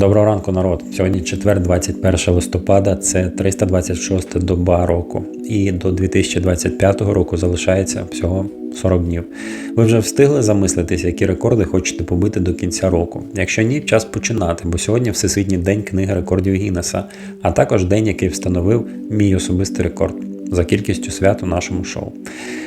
Доброго ранку, народ. Сьогодні четвер, 21 листопада, це 326 доба року. І до 2025 року залишається всього 40 днів. Ви вже встигли замислитися, які рекорди хочете побити до кінця року. Якщо ні, час починати, бо сьогодні Всесвітній день книги рекордів Гіннеса, а також день, який встановив мій особистий рекорд за кількістю свят у нашому шоу.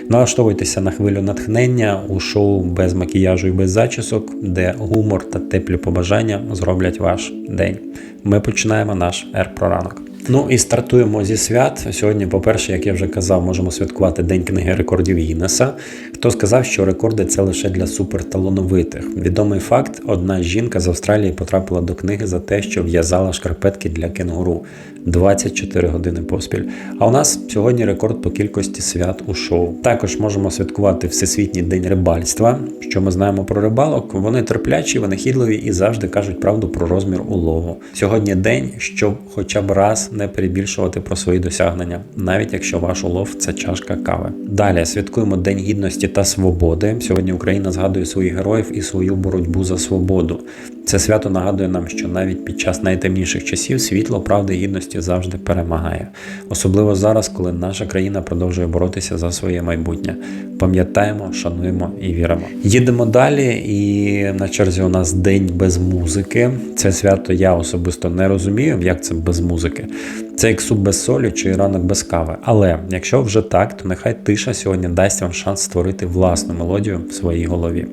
Налаштовуйтеся на хвилю натхнення у шоу без макіяжу і без зачісок, де гумор та теплі побажання зроблять ваш день. Ми починаємо наш ер-проранок. Ну і стартуємо зі свят. Сьогодні, по-перше, як я вже казав, можемо святкувати День книги рекордів Гіннеса. Хто сказав, що рекорди це лише для суперталановитих. Відомий факт: одна жінка з Австралії потрапила до книги за те, що в'язала шкарпетки для кенгуру 24 години поспіль. А у нас сьогодні рекорд по кількості свят у шоу. Також можемо святкувати Всесвітній день рибальства. Що ми знаємо про рибалок? Вони терплячі, винахідливі і завжди кажуть правду про розмір улову. Сьогодні день, щоб хоча б раз не перебільшувати про свої досягнення, навіть якщо ваш улов це чашка кави. Далі святкуємо День гідності та свободи. Сьогодні Україна згадує своїх героїв і свою боротьбу за свободу. Це свято нагадує нам, що навіть під час найтемніших часів світло правди і гідності завжди перемагає, особливо зараз, коли наша країна продовжує боротися за своє майбутнє. Пам'ятаємо, шануємо і віримо. Їдемо далі, і на черзі у нас день без музики. Це свято я особисто не розумію, як це без музики. Це як суп без солі чи ранок без кави. Але якщо вже так, то нехай тиша сьогодні дасть вам шанс створити власну мелодію в своїй голові.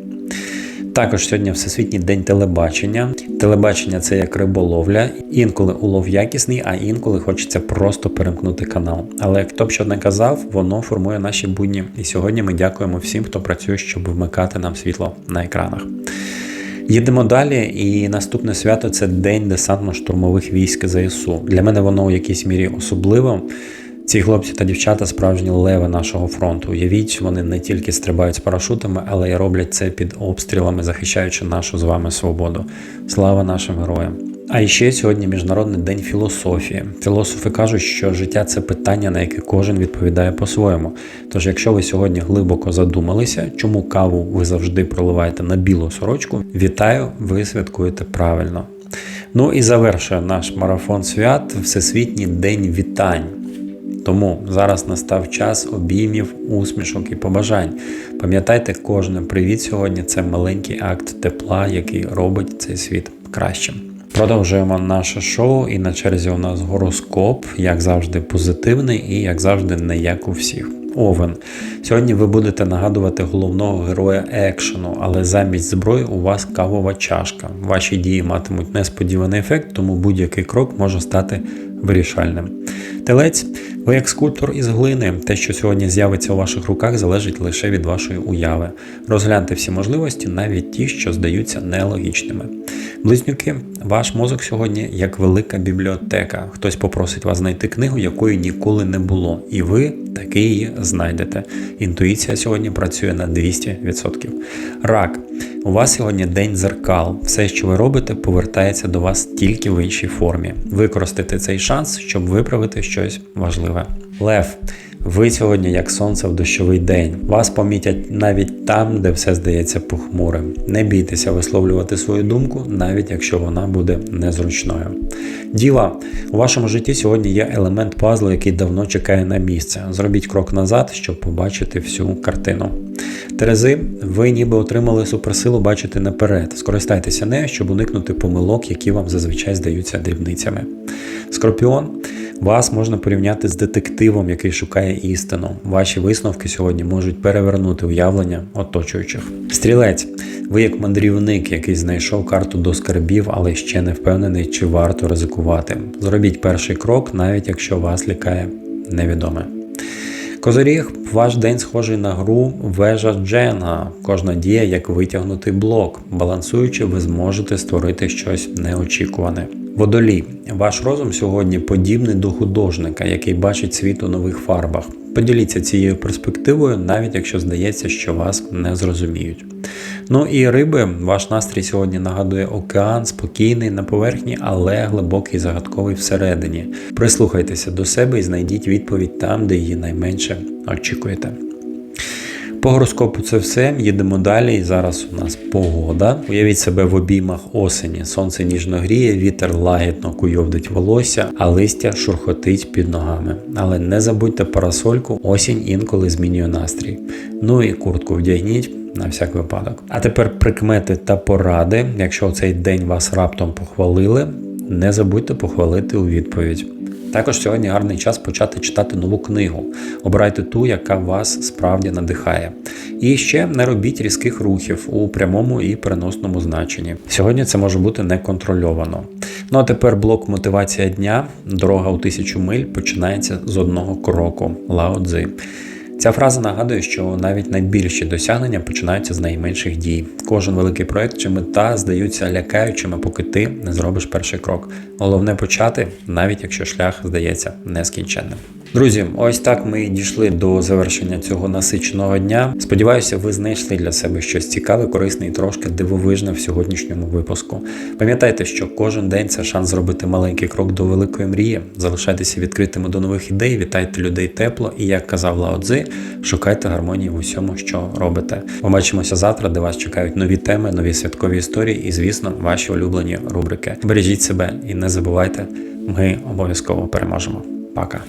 Також сьогодні Всесвітній день телебачення. Телебачення це як риболовля. Інколи улов якісний, а інколи хочеться просто перемкнути канал. Але хто б що не казав, воно формує наші будні. І сьогодні ми дякуємо всім, хто працює, щоб вмикати нам світло на екранах. Їдемо далі, і наступне свято це День десантно-штурмових військ ЗСУ. Для мене воно у якійсь мірі особливо. Ці хлопці та дівчата справжні леви нашого фронту. Уявіть, вони не тільки стрибають з парашутами, але й роблять це під обстрілами, захищаючи нашу з вами свободу. Слава нашим героям! А ще сьогодні Міжнародний день філософії. Філософи кажуть, що життя це питання, на яке кожен відповідає по-своєму. Тож, якщо ви сьогодні глибоко задумалися, чому каву ви завжди проливаєте на білу сорочку, вітаю, ви святкуєте правильно. Ну і завершує наш марафон свят Всесвітній день вітань. Тому зараз настав час обіймів, усмішок і побажань. Пам'ятайте, кожен привіт сьогодні це маленький акт тепла, який робить цей світ кращим. Продовжуємо наше шоу, і на черзі у нас гороскоп, як завжди, позитивний і як завжди, не як у всіх. Овен. Сьогодні ви будете нагадувати головного героя екшену, але замість зброї у вас кавова чашка. Ваші дії матимуть несподіваний ефект, тому будь-який крок може стати вирішальним. Телець, ви як скульптор із глини, те, що сьогодні з'явиться у ваших руках, залежить лише від вашої уяви. Розгляньте всі можливості, навіть ті, що здаються нелогічними. Близнюки, ваш мозок сьогодні як велика бібліотека. Хтось попросить вас знайти книгу, якої ніколи не було, і ви таки її знайдете. Інтуїція сьогодні працює на 200%. Рак. У вас сьогодні день дзеркал. Все, що ви робите, повертається до вас тільки в іншій формі. Використайте цей шанс, щоб виправити щось важливе. Лев. Ви сьогодні, як сонце в дощовий день. Вас помітять навіть там, де все здається похмурим. Не бійтеся висловлювати свою думку, навіть якщо вона буде незручною. Діва, у вашому житті сьогодні є елемент пазлу, який давно чекає на місце. Зробіть крок назад, щоб побачити всю картину. Терези, ви ніби отримали суперсилу бачити наперед. Скористайтеся нею, щоб уникнути помилок, які вам зазвичай здаються дрібницями. Скорпіон. Вас можна порівняти з детективом, який шукає істину. Ваші висновки сьогодні можуть перевернути уявлення оточуючих. Стрілець, ви як мандрівник, який знайшов карту до скарбів, але ще не впевнений, чи варто ризикувати. Зробіть перший крок, навіть якщо вас лякає невідоме. Козоріг, ваш день схожий на гру вежа Дженга. Кожна дія як витягнутий блок. Балансуючи, ви зможете створити щось неочікуване. Водолій, ваш розум сьогодні подібний до художника, який бачить світ у нових фарбах. Поділіться цією перспективою, навіть якщо здається, що вас не зрозуміють. Ну і риби, ваш настрій сьогодні нагадує океан, спокійний на поверхні, але глибокий загадковий всередині. Прислухайтеся до себе і знайдіть відповідь там, де її найменше очікуєте. По гороскопу це все. Їдемо далі. І зараз у нас погода. Уявіть себе в обіймах осені. Сонце ніжно гріє, вітер лагідно куйовдить волосся, а листя шурхотить під ногами. Але не забудьте парасольку, осінь інколи змінює настрій. Ну і куртку вдягніть. На всяк випадок. А тепер прикмети та поради. Якщо цей день вас раптом похвалили, не забудьте похвалити у відповідь. Також сьогодні гарний час почати читати нову книгу. Обирайте ту, яка вас справді надихає. І ще не робіть різких рухів у прямому і переносному значенні. Сьогодні це може бути неконтрольовано. Ну а тепер блок мотивація дня. Дорога у тисячу миль починається з одного кроку. Лао Цзи. Ця фраза нагадує, що навіть найбільші досягнення починаються з найменших дій. Кожен великий проект чи мета здаються лякаючими, поки ти не зробиш перший крок. Головне почати, навіть якщо шлях здається нескінченним. Друзі, ось так ми і дійшли до завершення цього насиченого дня. Сподіваюся, ви знайшли для себе щось цікаве, корисне і трошки дивовижне в сьогоднішньому випуску. Пам'ятайте, що кожен день це шанс зробити маленький крок до великої мрії. Залишайтеся відкритими до нових ідей, вітайте людей тепло і, як казав Лао Цзи, шукайте гармонії в усьому, що робите. Побачимося завтра, де вас чекають нові теми, нові святкові історії і, звісно, ваші улюблені рубрики. Бережіть себе і не забувайте, ми обов'язково переможемо. Пока.